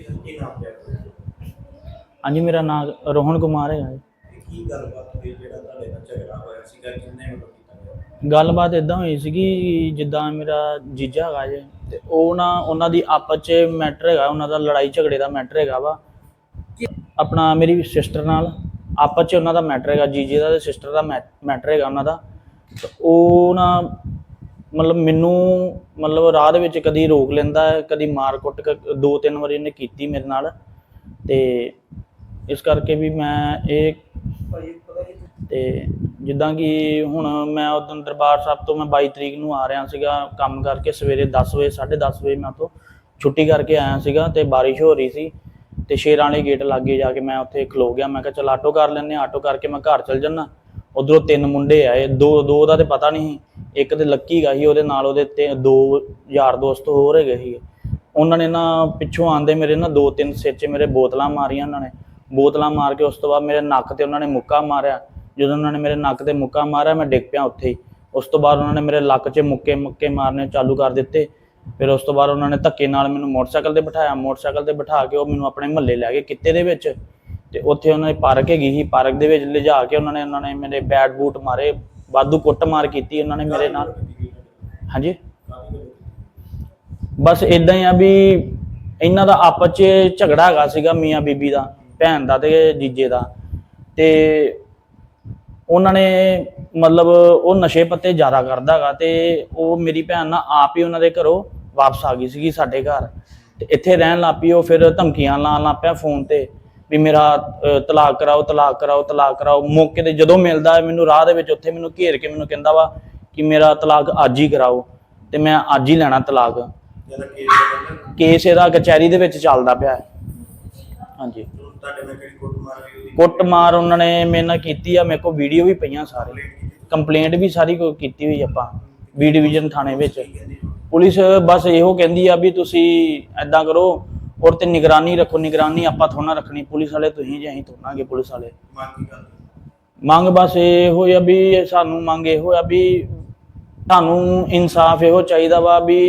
ਕੀ ਕੀ ਨਾਮ ਹੈ ਹਾਂਜੀ ਮੇਰਾ ਨਾਮ ਰੋਹਨ ਕੁਮਾਰ ਹੈ ਕੀ ਗੱਲਬਾਤ ਹੋਈ ਜਿਹੜਾ ਤੁਹਾਡੇ ਨਾਲ ਝਗੜਾ ਹੋਇਆ ਸੀਗਾ? ਕਿੰਨੇ ਵੱਲੋਂ ਕੀਤਾ ਗਿਆ? ਗੱਲਬਾਤ ਇਦਾਂ ਹੋਈ ਸੀਗੀ ਜਿੱਦਾਂ ਮੇਰਾ ਜੀਜਾ ਹੈਗਾ ਜੇ ਤੇ ਉਹ ਨਾ ਉਹਨਾਂ ਦੀ ਆਪਸ 'ਚ ਮੈਟਰ ਹੈਗਾ ਉਹਨਾਂ ਦਾ ਲੜਾਈ ਝਗੜੇ ਦਾ ਮੈਟਰ ਹੈਗਾ ਵਾ। ਆਪਣਾ ਮੇਰੀ ਸਿਸਟਰ ਨਾਲ ਆਪਸ 'ਚ ਉਹਨਾਂ ਦਾ ਮੈਟਰ ਹੈਗਾ ਜੀਜੇ ਦਾ ਤੇ ਸਿਸਟਰ ਦਾ ਮੈਟਰ ਹੈਗਾ ਉਹਨਾਂ ਦਾ। ਉਹ ਨਾ ਮਤਲਬ ਮੈਨੂੰ ਮਤਲਬ ਰਾਹ ਦੇ ਵਿੱਚ ਕਦੀ ਰੋਕ ਲੈਂਦਾ ਹੈ ਕਦੀ ਮਾਰ ਕੁੱਟ ਕ- ਦੋ ਤਿੰਨ ਵਾਰੀ ਇਹਨੇ ਕੀਤੀ ਮੇਰੇ ਨਾਲ। ਤੇ ਇਸ ਕਰਕੇ ਵੀ ਮੈਂ ਇਹ ਤੇ ਜਿੱਦਾਂ ਕਿ ਹੁਣ ਮੈਂ ਉਦੋਂ ਦਰਬਾਰ ਸਾਹਿਬ ਤੋਂ ਮੈਂ 22 ਤਰੀਕ ਨੂੰ ਆ ਰਿਹਾ ਸੀਗਾ, ਕੰਮ ਕਰਕੇ ਸਵੇਰੇ 10 ਵਜੇ 10:30 ਵਜੇ ਮੈਂ ਉੱਥੋਂ ਛੁੱਟੀ ਕਰਕੇ ਆਇਆ ਸੀਗਾ ਤੇ ਬਾਰਿਸ਼ ਹੋ ਰਹੀ ਸੀ ਤੇ ਸ਼ੇਰਾਂ ਵਾਲੇ ਗੇਟ ਲਾਗੇ ਜਾ ਕੇ ਮੈਂ ਉੱਥੇ ਖਲੋ ਗਿਆ। ਮੈਂ ਕਿਹਾ ਚਲ ਆਟੋ ਕਰ ਲੈਂਦੇ ਹਾਂ, ਆਟੋ ਕਰਕੇ ਮੈਂ ਘਰ ਚਲ ਜੰਨਾ ਉਧਰੋਂ ਤਿੰਨ ਮੁੰਡੇ ਆਏ, ਦੋ ਦੋ ਦਾ ਤੇ ਪਤਾ ਨਹੀਂ ਸੀ। ਇੱਕ ਤੇ ਲੱਕੀ ਗਾ ਸੀ ਉਹਦੇ ਨਾਲ ਉਹਦੇ ਤੇ ਦੋ ਯਾਰ ਦੋਸਤ ਹੋਰ ਹੈਗੇ ਸੀ ਉਹਨਾਂ ਨੇ ਨਾ ਪਿੱਛੋਂ ਆਂਦੇ ਮੇਰੇ ਨਾ ਦੋ ਤਿੰਨ ਸੇਚੇ ਮੇਰੇ ਬੋਤਲਾਂ ਮਾਰੀਆਂ ਉਹਨਾਂ ਨੇ। ਬੋਤਲਾਂ ਮਾਰ ਕੇ ਉਸ ਤੋਂ ਬਾਅਦ ਮੇਰੇ ਨੱਕ ਤੇ ਉਹਨਾਂ ਨੇ ਮੁੱਕਾ ਮਾਰਿਆ। ਜਦੋਂ ਉਹਨਾਂ ਨੇ ਮੇਰੇ ਨੱਕ ਤੇ ਮੁੱਕਾ ਮਾਰਿਆ, ਮੈਂ ਡਿੱਗ ਪਿਆ ਉੱਥੇ ਹੀ। ਉਸ ਤੋਂ ਬਾਅਦ ਉਹਨਾਂ ਨੇ ਮੇਰੇ ਲੱਕ 'ਚ ਮੁੱਕੇ ਮੁੱਕੇ ਮਾਰਨੇ ਚਾਲੂ ਕਰ ਦਿੱਤੇ। ਫਿਰ ਉਸ ਤੋਂ ਬਾਅਦ ਉਹਨਾਂ ਨੇ ਧੱਕੇ ਨਾਲ ਮੈਨੂੰ ਮੋਟਰਸਾਈਕਲ ਤੇ ਬਿਠਾਇਆ। ਮੋਟਰਸਾਈਕਲ ਤੇ ਬਿਠਾ ਕੇ ਉਹ ਮੈਨੂੰ ਆਪਣੇ ਮਹੱਲੇ ਲੈ ਗਏ ਕਿੱਤੇ ਦੇ ਵਿੱਚ। ਤੇ ਉੱਥੇ ਉਹਨਾਂ ਨੇ ਪਾਰਕ ਹੈਗੀ ਸੀ, ਪਾਰਕ ਦੇ ਵਿੱਚ ਲਿਜਾ ਕੇ ਉਹਨਾਂ ਨੇ ਉਹਨਾਂ ਨੇ ਮੇਰੇ ਬੈਟ ਬੂਟ ਮਾਰੇ। ਵਾਧੂ ਕੁੱਟਮਾਰ ਕੀਤੀ ਉਹਨਾਂ ਨੇ ਮੇਰੇ ਨਾਲ। ਹਾਂਜੀ। ਬਸ ਇਦਾਂ ਹੀ ਆ ਵੀ ਇਹਨਾਂ ਦਾ ਆਪਸ 'ਚ ਝਗੜਾ ਹੈਗਾ ਸੀਗਾ ਮੀਆਂ ਬੀਬੀ ਦਾ, ਭੈਣ ਦਾ ਤੇ ਜੀਜੇ ਦਾ। ਤੇ ਉਹਨਾਂ ਨੇ ਮਤਲਬ ਉਹ ਨਸ਼ੇ ਪੱਤੇ ਜ਼ਿਆਦਾ ਕਰਦਾ ਹੈਗਾ ਤੇ ਉਹ ਮੇਰੀ ਭੈਣ ਨਾ ਆਪ ਹੀ ਉਹਨਾਂ ਦੇ ਘਰੋਂ ਵਾਪਸ ਆ ਗਈ ਸੀਗੀ ਸਾਡੇ ਘਰ। ਤੇ ਇੱਥੇ ਰਹਿਣ ਲੱਗ ਪਈ, ਉਹ ਫਿਰ ਧਮਕੀਆਂ ਲਾਉਣ ਲੱਗ ਪਿਆ ਫੋਨ ਤੇ। ਵੀ ਮੇਰਾ ਤਲਾਕ ਕਰਾਓ ਤਲਾਕ ਕਰਾਓ ਤਲਾਕ ਕਰਾਓ। ਮੌਕੇ ਤੇ ਜਦੋਂ ਮਿਲਦਾ ਹੈ ਮੈਨੂੰ ਰਾਹ ਦੇ ਵਿੱਚ ਉੱਥੇ ਮੈਨੂੰ ਘੇਰ ਕੇ ਮੈਨੂੰ ਕਹਿੰਦਾ ਵਾ ਕਿ ਮੇਰਾ ਤਲਾਕ ਅੱਜ ਹੀ ਕਰਾਓ ਤੇ ਮੈਂ ਅੱਜ ਹੀ ਲੈਣਾ ਤਲਾਕ। ਕੇਸ ਇਹਦਾ ਕਚਹਿਰੀ ਦੇ ਵਿੱਚ ਚੱਲਦਾ ਪਿਆ ਹੈ। ਹਾਂਜੀ। ਤੁਹਾਡੇ ਨਾਲ ਕਿਹੜੀ ਕੁੱਟ ਮਾਰ ਹੋਈ ਉਹਦੀ? ਕੁੱਟਮਾਰ ਉਹਨਾਂ ਨੇ ਮੇਰੇ ਨਾਲ ਕੀਤੀ ਆ ਮੇਰੇ ਕੋਲ ਵੀਡੀਓ ਵੀ ਪਈਆਂ ਸਾਰੇ। ਕੰਪਲੇਂਟ ਵੀ ਸਾਰੀ ਕੋ ਕੀਤੀ ਹੋਈ ਆਪਾਂ ਬੀ ਡਿਵੀਜ਼ਨ ਥਾਣੇ ਵਿੱਚ। ਪੁਲਿਸ ਬਸ ਇਹੋ ਕਹਿੰਦੀ ਆ ਵੀ ਤੁਸੀਂ ਐਦਾਂ ਕਰੋ ਔਰ ਤੇ ਨਿਗਰਾਨੀ ਰੱਖੋ ਨਿਗਰਾਨੀ ਆਪਾਂ ਥੋੜਾ ਰੱਖਣੀ ਪੁਲਿਸ ਵਾਲੇ ਤੁਸੀਂ ਜੇ ਅਸੀਂ ਥੋੜਾਂਗੇ ਪੁਲਿਸ ਵਾਲੇ ਮੰਗ ਬਸ ਇਹੋ ਆ ਵੀ ਸਾਨੂੰ ਮੰਗ ਇਹੋ ਆ ਵੀ ਸਾਨੂੰ ਇਨਸਾਫ ਇਹੋ ਚਾਹੀਦਾ ਵਾ ਵੀ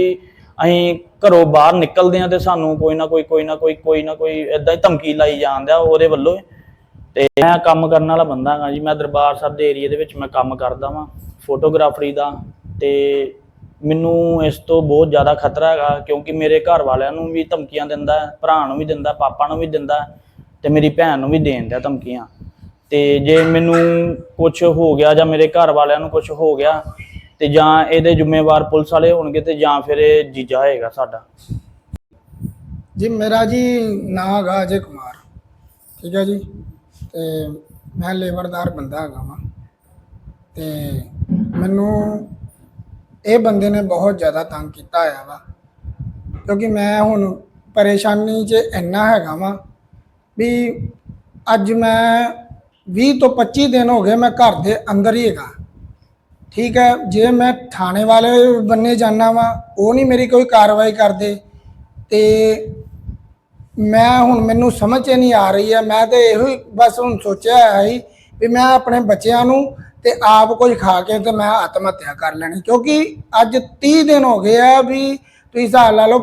ਅਸੀਂ ਘਰੋਂ ਬਾਹਰ ਨਿਕਲਦੇ ਆ ਤੇ ਸਾਨੂੰ ਕੋਈ ਨਾ ਕੋਈ ਕੋਈ ਨਾ ਕੋਈ ਕੋਈ ਨਾ ਕੋਈ ਇਦਾਂ ਹੀ ਧਮਕੀ ਲਾਈ ਜਾਂਦਿਆ ਉਹਦੇ ਵੱਲੋਂ। ਤੇ ਮੈਂ ਕੰਮ ਕਰਨ ਵਾਲਾ ਬੰਦਾ ਹਾਂ ਜੀ ਮੈਂ ਦਰਬਾਰ ਸਾਹਿਬ ਦੇ ਏਰੀਆ ਦੇ ਵਿੱਚ ਮੈਂ ਕੰਮ ਕਰਦਾ ਵਾਂ ਫੋਟੋਗ੍ਰਾਫਰੀ ਦਾ ਤੇ ਮੈਨੂੰ ਇਸ ਤੋਂ ਬਹੁਤ ਜ਼ਿਆਦਾ ਖਤਰਾ ਹੈਗਾ ਕਿਉਂਕਿ ਮੇਰੇ ਘਰ ਵਾਲਿਆਂ ਨੂੰ ਵੀ ਧਮਕੀਆਂ ਦਿੰਦਾ ਭਰਾ ਨੂੰ ਵੀ ਦਿੰਦਾ ਪਾਪਾ ਨੂੰ ਵੀ ਦਿੰਦਾ ਤੇ ਮੇਰੀ ਭੈਣ ਨੂੰ ਵੀ ਦੇਣ ਦਿਆ ਧਮਕੀਆਂ। ਤੇ ਜੇ ਮੈਨੂੰ ਕੁਝ ਹੋ ਗਿਆ ਜਾਂ ਮੇਰੇ ਘਰ ਵਾਲਿਆਂ ਨੂੰ ਕੁਝ ਹੋ ਗਿਆ ਤੇ ਜਾਂ ਇਹਦੇ ਜ਼ਿੰਮੇਵਾਰ ਪੁਲਿਸ ਵਾਲੇ ਹੋਣਗੇ ਤੇ ਜਾਂ ਫਿਰ ਇਹ ਜੀਜਾ ਹੋਏਗਾ ਸਾਡਾ। ਜੀ, ਮੇਰਾ ਜੀ ਨਾਂ ਹੈਗਾ ਅਜੇ ਕੁਮਾਰ। ਠੀਕ ਹੈ ਜੀ? ਤੇ ਮੈਂ ਲੇਬਰਦਾਰ ਬੰਦਾ ਹੈਗਾ ਵਾਂ। ਤੇ ਮੈਨੂੰ ਇਹ ਬੰਦੇ ਨੇ ਬਹੁਤ ਜ਼ਿਆਦਾ ਤੰਗ ਕੀਤਾ ਹੋਇਆ ਵਾ। ਕਿਉਂਕਿ ਮੈਂ ਹੁਣ ਪਰੇਸ਼ਾਨੀ 'ਚ ਇੰਨਾ ਹੈਗਾ ਵਾਂ ਵੀ ਅੱਜ ਮੈਂ 20 ਤੋਂ 25 ਦਿਨ ਹੋ ਗਏ ਮੈਂ ਘਰ ਦੇ ਅੰਦਰ ਹੀ ਹੈਗਾ। ਠੀਕ ਹੈ, ਜੇ ਮੈਂ ਥਾਣੇ ਵਾਲੇ ਬੰਨੇ ਜਾਣਾ ਵਾਂ, ਉਹ ਨਹੀਂ ਮੇਰੀ ਕੋਈ ਕਾਰਵਾਈ ਕਰਦੇ ਤੇ ਮੈਂ ਹੁਣ ਮੈਨੂੰ ਸਮਝ ਨਹੀਂ ਆ ਰਹੀ ਹੈ। ਮੈਂ ਤੇ ਇਹੋ ਹੀ ਬਸ ਹੁਣ ਸੋਚਿਆ ਹੈ ਹੀ ਵੀ ਮੈਂ ਆਪਣੇ ਬੱਚਿਆਂ ਨੂੰ ਤੇ ਆਪ ਕੁਝ ਖਾ ਕੇ ਤੇ ਮੈਂ ਆਤਮ ਹੱਤਿਆ ਕਰ ਲੈਣੀ। ਕਿਉਂਕਿ ਅੱਜ 30 ਦਿਨ ਹੋ ਗਏ ਆ ਵੀ ਤੁਸੀਂ ਹਿਸਾਬ ਲਾ ਲਓ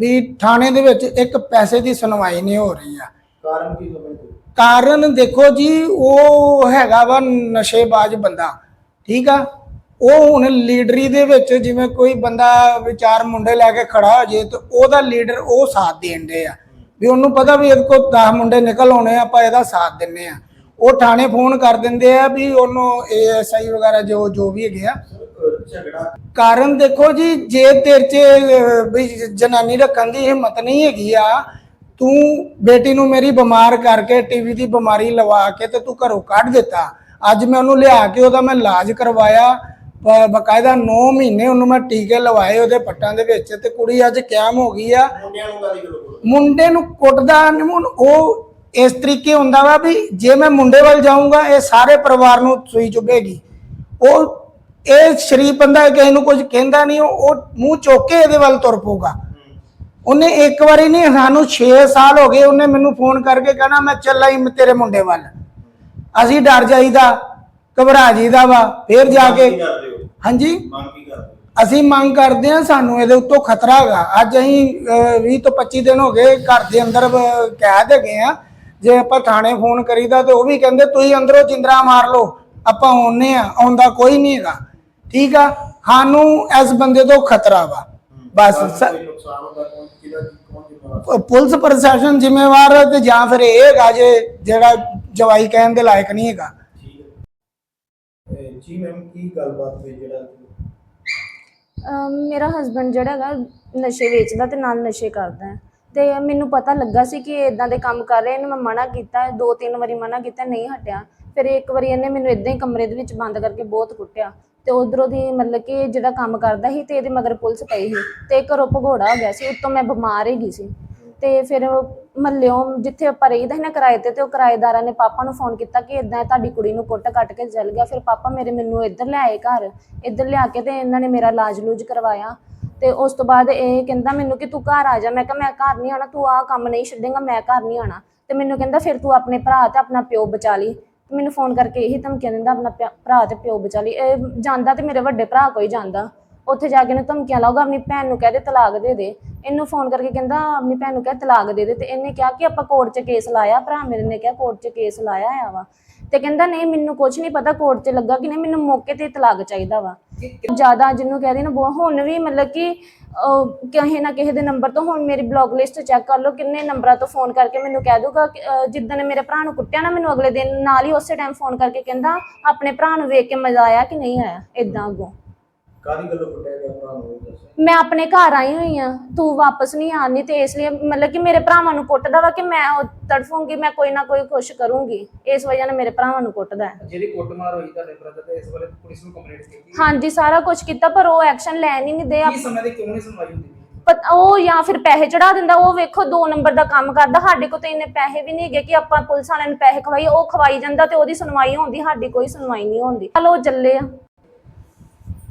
ਵੀ ਥਾਣੇ ਦੇ ਵਿੱਚ ਇੱਕ ਪੈਸੇ ਦੀ ਸੁਣਵਾਈ ਨਹੀਂ ਹੋ ਰਹੀ ਆ। ਕਾਰਨ ਕੀ ਸਮਝਦੇ ਹੋ? ਕਾਰਨ ਦੇਖੋ ਜੀ ਉਹ ਹੈਗਾ ਵਾ ਨਸ਼ੇਬਾਜ਼ ਬੰਦਾ ਠੀਕ ਆ? ਉਹ ਹੁਣ ਲੀਡਰੀ ਦੇ ਵਿੱਚ ਜਿਵੇਂ ਕੋਈ ਬੰਦਾ ਵਿਚਾਰ ਮੁੰਡੇ ਲੈ ਕੇ ਖੜਾ ਹੋ ਜੇ ਤੇ ਉਹਦਾ ਲੀਡਰ ਉਹ ਸਾਥ ਦੇਣ ਦੇ ਆ। ਵੀ ਉਹਨੂੰ ਪਤਾ ਵੀ ਇਹਦੇ ਕੋਲ 10 ਮੁੰਡੇ ਨਿਕਲ ਆਉਣੇ ਆ, ਆਪਾਂ ਇਹਦਾ ਸਾਥ ਦਿੰਨੇ ਆ। ਉਹ ਥਾਣੇ ਫੋਨ ਕਰ ਦਿੰਦੇ ਆ ਵੀ ਉਹਨੂੰ ਏਐਸਆਈ ਵਗੈਰਾ ਜੋ ਜੋ ਵੀ ਹੈਗੇ ਆ। ਕਾਰਨ ਦੇਖੋ ਜੀ ਜੇ ਤੇਰੇ 'ਚ ਵੀ ਜਨਾਨੀ ਰੱਖਣ ਦੀ ਹਿੰਮਤ ਨਹੀਂ ਹੈਗੀ ਆ ਤੂੰ ਬੇਟੀ ਨੂੰ ਮੇਰੀ ਬਿਮਾਰ ਕਰਕੇ ਟੀਵੀ ਦੀ ਬਿਮਾਰੀ ਲਵਾ ਕੇ ਤੇ ਤੂੰ ਘਰੋਂ ਕੱਢ ਦਿੱਤਾ। ਅੱਜ ਮੈਂ ਉਹਨੂੰ ਲਿਆ ਕੇ ਉਹਦਾ ਮੈਂ ਇਲਾਜ ਕਰਵਾਇਆ। ਬਕਾਇਦਾ 9 ਮਹੀਨੇ ਉਹਨੂੰ ਮੈਂ ਟੀਕੇ ਲਵਾਏ ਉਹਦੇ ਪੱਟਾਂ ਦੇ ਵਿੱਚ ਤੇ ਕੁੜੀ ਅੱਜ ਕਾਇਮ ਹੋ ਗਈ ਆ। ਮੁੰਡੇ ਨੂੰ ਕੁੱਟਦਾ ਉਹ ਇਸ ਤਰੀਕੇ ਹੁੰਦਾ ਵਾ ਵੀ ਜੇ ਮੈਂ ਮੁੰਡੇ ਵੱਲ ਜਾਊਂਗਾ ਇਹ ਸਾਰੇ ਪਰਿਵਾਰ ਨੂੰ ਸੂਈ ਚੁੱਭੇਗੀ। ਉਹ ਇਹ ਸ਼ਰੀਫ ਬੰਦਾ ਕਿਸੇ ਨੂੰ ਕੁਝ ਕਹਿੰਦਾ ਨਹੀਂ ਉਹ ਮੂੰਹ ਚੁੱਕ ਕੇ ਇਹਦੇ ਵੱਲ ਤੁਰ ਪਊਗਾ। ਉਹਨੇ ਇੱਕ ਵਾਰੀ ਨਹੀਂ ਸਾਨੂੰ 6 ਸਾਲ ਹੋ ਗਏ ਉਹਨੇ ਮੈਨੂੰ ਫੋਨ ਕਰਕੇ ਕਹਿਣਾ ਮੈਂ ਚੱਲਾ ਹੀ ਤੇਰੇ ਮੁੰਡੇ ਵੱਲ। ਅਸੀਂ ਡਰ ਜਾਈਦਾ ਘਬਰਾ ਜਾਈਦਾ ਵਾ ਫੇਰ ਜਾ ਕੇ ਹਾਂਜੀ? ਮੰਗ ਕੀ ਕਰਦੇ ਹੋ? ਅਸੀਂ ਮੰਗ ਕਰਦੇ ਹਾਂ ਸਾਨੂੰ ਇਹਦੇ ਉੱਤੋਂ ਖਤਰਾ ਹੈਗਾ। ਅੱਜ ਅਸੀਂ ਅਹ, 20 ਤੋਂ 25 ਦਿਨ ਹੋ ਗਏ ਘਰ ਦੇ ਅੰਦਰ ਕੈਦ ਹੈਗੇ ਆ ਜੇ ਆਪਾਂ ਥਾਣੇ ਫੋਨ ਕਰੀਦਾ ਤੇ ਉਹ ਵੀ ਕਹਿੰਦੇ ਤੁਸੀਂ ਅੰਦਰੋਂ ਜਿੰਦਰਾ ਮਾਰ ਲਓ ਆਪਾਂ ਆਉਨੇ ਆ ਆਉਂਦਾ ਕੋਈ ਨਹੀਂ ਹੈਗਾ। ਠੀਕ ਆ? ਸਾਨੂੰ ਇਸ ਬੰਦੇ ਤੋਂ ਖਤਰਾ ਵਾ। ਬਸ ਪੁਲਿਸ ਪ੍ਰਸ਼ਾਸਨ ਜ਼ਿੰਮੇਵਾਰ ਹੈ ਤੇ ਜਾਂ ਫਿਰ ਇਹ ਹੈਗਾ ਜੇ ਜਿਹੜਾ ਜਵਾਈ ਕਹਿਣ ਦੇ ਲਾਇਕ ਨਹੀਂ ਹੈਗਾ। ਠੀਕ ਹੈ। ਇਹ ਜੀ ਮੈਮ ਕੀ ਗੱਲਬਾਤ ਹੋਈ ਜਿਹੜਾ ਅਮ ਮੇਰਾ ਹਸਬੰਡ ਜਿਹੜਾ ਹੈਗਾ ਨਸ਼ੇ ਵੇਚਦਾ ਤੇ ਨਾਲ ਨਸ਼ੇ ਕਰਦਾ ਹੈ। ਤੇ ਮੈਨੂੰ ਪਤਾ ਲੱਗਾ ਸੀ ਕਿ ਇਹ ਇਦਾਂ ਦੇ ਕੰਮ ਕਰ ਰਿਹਾ ਇਹਨੂੰ ਮੈਂ ਮਨਾ ਕੀਤਾ, ਦੋ ਤਿੰਨ ਵਾਰੀ ਮਨਾ ਕੀਤਾ, ਨਹੀਂ ਹਟਿਆ। ਫਿਰ ਇੱਕ ਵਾਰੀ ਇਹਨੇ ਮੈਨੂੰ ਇਦਾਂ ਹੀ ਕਮਰੇ ਦੇ ਵਿੱਚ ਬੰਦ ਕਰਕੇ ਬਹੁਤ ਕੁੱਟਿਆ। ਤੇ ਉਧਰੋਂ ਦੀ ਮਤਲਬ ਕਿ ਜਿਹੜਾ ਕੰਮ ਕਰਦਾ ਸੀ ਤੇ ਇਹਦੇ ਮਗਰ ਪੁਲਿਸ ਪਈ ਸੀ ਤੇ ਘਰੋਂ ਭਗੌੜਾ ਹੋ ਗਿਆ ਸੀ, ਉੱਤੋਂ ਮੈਂ ਬਿਮਾਰ ਹੀ ਗਈ ਸੀ। ਤੇ ਫਿਰ ਮੱਲਿਓਂ ਜਿੱਥੇ ਆਪਾਂ ਰਹੀਦਾ ਸੀ ਨਾ ਕਿਰਾਏ ਤੇ ਤੇ ਉਹ ਕਿਰਾਏਦਾਰਾਂ ਨੇ ਪਾਪਾ ਨੂੰ ਫੋਨ ਕੀਤਾ ਕਿ ਇਦਾਂ ਤੁਹਾਡੀ ਕੁੜੀ ਨੂੰ ਕੁੱਟ ਕੱਟ ਕੇ ਚੱਲ ਗਿਆ। ਫਿਰ ਪਾਪਾ ਮੇਰੇ ਮੈਨੂੰ ਇੱਧਰ ਲਿਆਏ ਘਰ, ਇੱਧਰ ਲਿਆ ਕੇ ਤੇ ਇਹਨਾਂ ਨੇ ਮੇਰਾ ਇਲਾਜ ਲੂਜ ਕਰਵਾਇਆ। ਤੇ ਉਸ ਤੋਂ ਬਾਅਦ ਇਹ ਕਹਿੰਦਾ ਮੈਨੂੰ ਕਿ ਤੂੰ ਘਰ ਆ ਜਾ। ਮੈਂ ਕਿਹਾ, ਮੈਂ ਘਰ ਨਹੀਂ ਆਣਾ ਤੂੰ ਆਹ ਕੰਮ ਨਹੀਂ ਛੱਡੇਗਾ, ਮੈਂ ਘਰ ਨਹੀਂ ਆਣਾ ਤੇ ਮੈਨੂੰ ਕਹਿੰਦਾ, ਫਿਰ ਤੂੰ ਆਪਣੇ ਭਰਾ ਤੇ ਆਪਣਾ ਪਿਓ ਬਚਾ ਲਈ। ਤੇ ਮੈਨੂੰ ਫੋਨ ਕਰਕੇ ਇਹੀ ਧਮਕੀਆਂ ਦਿੰਦਾ, ਆਪਣਾ ਪਿਆ- ਭਰਾ ਤੇ ਪਿਓ ਬਚਾ ਲਈ। ਇਹ ਜਾਂਦਾ ਤੇ ਮੇਰੇ ਵੱਡੇ ਭਰਾ ਕੋਈ ਜਾਂਦਾ। ਉੱਥੇ ਜਾ ਕੇ ਇਹਨੂੰ ਧਮਕੀਆਂ ਲਾਊਗਾ, ਆਪਣੀ ਭੈਣ ਨੂੰ ਕਹਿ ਦੇ, ਤਲਾਕ ਦੇ ਦੇ। ਇਹਨੂੰ ਫੋਨ ਕਰਕੇ ਕਹਿੰਦਾ, ਆਪਣੀ ਭੈਣ ਨੂੰ ਕਹਿ, ਤਲਾਕ ਦੇ ਦੇ। ਤੇ ਇਹਨੇ ਕਿਹਾ ਕਿ ਆਪਾਂ ਕੋਰਟ 'ਚ ਕੇਸ ਲਾਇਆ, ਭਰਾ ਮੇਰੇ ਨੇ ਕਿਹਾ ਕੋਰਟ 'ਚ ਕੇਸ ਲਾਇਆ ਆ ਵਾ। ਤੇ ਕਹਿੰਦਾ, ਨਹੀਂ, ਮੈਨੂੰ ਕੁਝ ਨਹੀਂ ਪਤਾ ਕੋਰਟ 'ਚ ਲੱਗਾ ਕਿ ਨਹੀਂ, ਮੈਨੂੰ ਮੌਕੇ ਤੇ ਤਲਾਕ ਚਾਹੀਦਾ ਵਾ। ਜ਼ਿਆਦਾ ਜਿਹਨੂੰ ਕਹਦੇ ਨਾ ਬਹੁਤ ਹੁਣ ਵੀ ਮਤਲਬ ਕਿ ਅਹ, ਕਿਸੇ ਨਾ ਕਿਸੇ ਦੇ ਨੰਬਰ ਤੋਂ ਹੁਣ ਮੇਰੀ ਬਲੌਕ ਲਿਸਟ ਚੈੱਕ ਕਰ ਲਓ ਕਿੰਨੇ ਨੰਬਰਾਂ ਤੋਂ ਫੋਨ ਕਰਕੇ ਮੈਨੂੰ ਕਹਿ ਦੂਗਾ ਕਿ, ਅਹ, ਜਿੱਦਣ ਮੇਰੇ ਭਰਾ ਨੂੰ ਕੁੱਟਿਆ ਨਾ ਮੈਨੂੰ ਅਗਲੇ ਦਿਨ ਨਾਲ ਹੀ ਉਸੇ ਟਾਈਮ ਫੋਨ ਕਰਕੇ ਕਹਿੰਦਾ ਆਪਣੇ ਭਰਾ ਨੂੰ ਵੇਖ ਕੇ ਮਜ਼ਾ ਆਇਆ ਕਿ ਨਹੀਂ ਆਇਆ ਇਦਾਂ ਅੱਗੋਂ। ਕਾਦੀ ਗੱਲੋਂ ਕੁੱਟਿਆ ਗਿਆ ਭਰਾ ਨੂੰ ਇਹ ਦੱਸੋ। ਮੈਂ ਆਪਣੇ ਘਰ ਆਈ ਹੋਈ ਆ ਤੂੰ ਵਾਪਸ ਨਹੀਂ ਆਣੀ ਤੇ ਇਸ ਲਈ ਮਤਲਬ ਕਿ ਮੇਰੇ ਭਰਾਵਾਂ ਨੂੰ ਕੁੱਟਦਾ ਵਾ ਕਿ ਮੈਂ ਉਹ ਤੜਫੂੰਗੀ ਮੈਂ ਕੋਈ ਨਾ ਕੋਈ ਕੁਛ ਕਰੂੰਗੀ। ਇਸ ਵਜ੍ਹਾ ਨਾਲ ਮੇਰੇ ਭਰਾਵਾਂ ਨੂੰ ਕੁੱਟਦਾ ਹੈ। ਜਿਹੜੀ ਕੁੱਟਮਾਰ ਹੋਈ ਤੁਹਾਡੇ ਬ੍ਰਦਰ ਤੇ ਇਸ ਬਾਰੇ ਪੁਲਿਸ ਨੂੰ ਕੰਪਲੇਂਟ ਕੀਤੀ ਹਾਂਜੀ ਸਾਰਾ ਕੁਝ ਕੀਤਾ ਪਰ ਉਹ ਐਕਸ਼ਨ ਲੈਣ ਹੀ ਨਹੀਂ ਦੇ ਕੀ ਸਮੇਂ ਦੀ ਕਿਉਂ ਨਹੀਂ ਸੁਣਵਾਈ ਹੁੰਦੀ? ਪਤ ਉਹ ਜਾਂ ਫਿਰ ਪੈਸੇ ਚੜਾ ਦਿੰਦਾ ਉਹ ਵੇਖੋ ਦੋ ਨੰਬਰ ਦਾ ਕੰਮ ਕਰਦਾ ਸਾਡੇ ਕੋਲ ਤੇ ਇੰਨੇ ਪੈਸੇ ਵੀ ਨਹੀਂ ਹੈਗੇ ਕਿ ਆਪਾਂ ਪੁਲਿਸ ਵਾਲਿਆਂ ਨੂੰ ਪੈਸੇ ਖਵਾਈਏ ਉਹ ਖਵਾਈ ਜਾਂਦਾ ਤੇ ਉਹਦੀ ਸੁਣਵਾਈ ਹੁੰਦੀ ਸਾਡੀ ਕੋਈ ਸੁਣਵਾਈ ਨਹੀਂ ਹੁੰਦੀ। ਚਲੋ ਉਹ ਚੱਲੇ ਆ।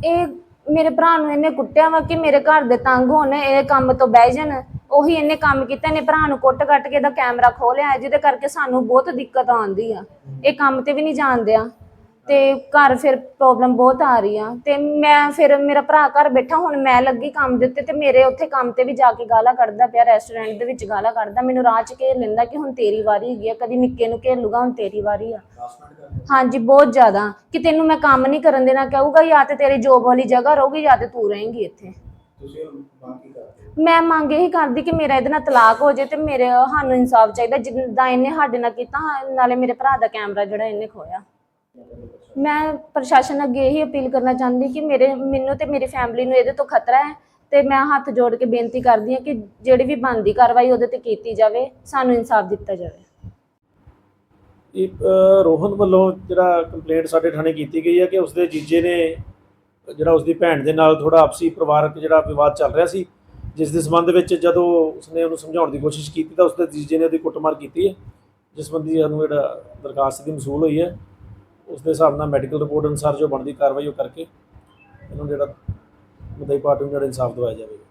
ਇਹ ਮੇਰੇ ਭਰਾ ਨੂੰ ਇਹਨੇ ਕੁੱਟਿਆ ਵਾ ਕਿ ਮੇਰੇ ਘਰ ਦੇ ਤੰਗ ਹੋਣ, ਇਹ ਕੰਮ ਤੋਂ ਬਹਿ ਜਾਣ। ਉਹੀ ਇਹਨੇ ਕੰਮ ਕੀਤਾ, ਇਹਨੇ ਭਰਾ ਨੂੰ ਕੁੱਟ ਕੱਟ ਕੇ ਇਹਦਾ ਕੈਮਰਾ ਖੋਲਿਆ ਜਿਹਦੇ ਕਰਕੇ ਸਾਨੂੰ ਬਹੁਤ ਦਿੱਕਤ ਆਉਂਦੀ ਆ। ਇਹ ਕੰਮ ਤੇ ਵੀ ਨਹੀਂ ਜਾਣਦਿਆ ਤੇ ਘਰ ਫਿਰ ਪ੍ਰੋਬਲਮ ਬਹੁਤ ਆ ਰਹੀ ਆ। ਤੇ ਮੈਂ ਫਿਰ ਮੇਰਾ ਭਰਾ ਘਰ ਬੈਠਾ ਹੁਣ ਮੈਂ ਲੱਗੀ ਕੰਮ ਦੇ ਉੱਤੇ ਤੇ ਮੇਰੇ ਉੱਥੇ ਕੰਮ ਤੇ ਵੀ ਜਾ ਕੇ ਗਾਲਾਂ ਕੱਢਦਾ ਪਿਆ ਰੈਸਟੋਰੈਂਟ ਦੇ ਵਿੱਚ ਗਾਲਾਂ ਕੱਢਦਾ। ਮੈਨੂੰ ਰਾਹ 'ਚ ਘੇਰ ਲੈਂਦਾ ਕਿ ਹੁਣ ਤੇਰੀ ਵਾਰੀ ਹੈਗੀ ਆ ਕਦੀ ਨਿੱਕੇ ਨੂੰ ਘੇਰ ਲੂਗਾ ਹੁਣ ਤੇਰੀ ਵਾਰੀ ਆ। ਹਾਂਜੀ ਬਹੁਤ ਜ਼ਿਆਦਾ। ਕਿ ਤੈਨੂੰ ਮੈਂ ਕੰਮ ਨਹੀਂ ਕਰਨ ਦੇਣਾ ਕਹੂਗਾ ਜਾਂ ਤੇ ਤੇਰੀ ਜੋਬ ਵਾਲੀ ਜਗ੍ਹਾ ਰਹੂਗੀ ਜਾਂ ਤੇ ਤੂੰ ਰਹੇਂਗੀ ਇੱਥੇ। ਮੈਂ ਮੰਗ ਇਹੀ ਕਰਦੀ ਕਿ ਮੇਰਾ ਇਹਦੇ ਨਾਲ ਤਲਾਕ ਹੋ ਜੇ ਤੇ ਮੇਰੇ ਸਾਨੂੰ ਇਨਸਾਫ ਚਾਹੀਦਾ ਜਿੱਦਾਂ ਇਹਨੇ ਸਾਡੇ ਨਾਲ ਕੀਤਾ ਨਾਲੇ ਮੇਰੇ ਭਰਾ ਦਾ ਕੈਮਰਾ ਜਿਹੜਾ ਇਹਨੇ ਖੋਇਆ। ਮੈਂ ਪ੍ਰਸ਼ਾਸਨ ਅੱਗੇ ਇਹੀ ਅਪੀਲ ਕਰਨਾ ਚਾਹੁੰਦੀ ਕਿ ਮੇਰੇ ਮੈਨੂੰ ਤੇ ਮੇਰੀ ਫੈਮਿਲੀ ਨੂੰ ਇਹਦੇ ਤੋਂ ਖਤਰਾ ਹੈ ਤੇ ਮੈਂ ਹੱਥ ਜੋੜ ਕੇ ਬੇਨਤੀ ਕਰਦੀ ਹਾਂ ਕਿ ਜਿਹੜੀ ਵੀ ਬਣਦੀ ਕਾਰਵਾਈ ਉਹਦੇ ਤੇ ਕੀਤੀ ਜਾਵੇ ਸਾਨੂੰ ਇਨਸਾਫ ਦਿੱਤਾ ਜਾਵੇ। ਇਹ ਅ, ਰੋਹਨ ਵੱਲੋਂ ਜਿਹੜਾ ਕੰਪਲੇਂਟ ਸਾਡੇ ਥਾਣੇ ਕੀਤੀ ਗਈ ਹੈ ਕਿ ਉਸਦੇ ਜੀਜੇ ਨੇ ਜਿਹੜਾ ਉਸਦੀ ਭੈਣ ਦੇ ਨਾਲ ਥੋੜਾ ਆਪਸੀ ਪਰਿਵਾਰਕ ਜਿਹੜਾ ਵਿਵਾਦ ਚੱਲ ਰਿਹਾ ਸੀ ਜਿਸ ਦੇ ਸੰਬੰਧ ਵਿੱਚ ਜਦੋਂ ਉਸਨੇ ਉਹਨੂੰ ਸਮਝਾਉਣ ਦੀ ਕੋਸ਼ਿਸ਼ ਕੀਤੀ ਤਾਂ ਉਸਦੇ ਜੀਜੇ ਨੇ ਉਹਦੀ ਕੁੱਟਮਾਰ ਕੀਤੀ ਹੈ ਜਿਸ ਸੰਬੰਧੀ ਸਾਨੂੰ ਜਿਹੜਾ ਦਰਖਾਸਤ ਦੀ ਮਸੂਲ ਹੋਈ ਹੈ। ਉਸ ਦੇ ਹਿਸਾਬ ਨਾਲ ਮੈਡੀਕਲ ਰਿਪੋਰਟ ਅਨੁਸਾਰ ਜੋ ਬਣਦੀ ਕਾਰਵਾਈ ਉਹ ਕਰਕੇ ਇਹਨੂੰ ਜਿਹੜਾ ਮੁਦਈ ਪਾਰਟੀ ਨੂੰ ਜਿਹੜਾ ਇਨਸਾਫ ਦਿਵਾਇਆ ਜਾਵੇਗਾ।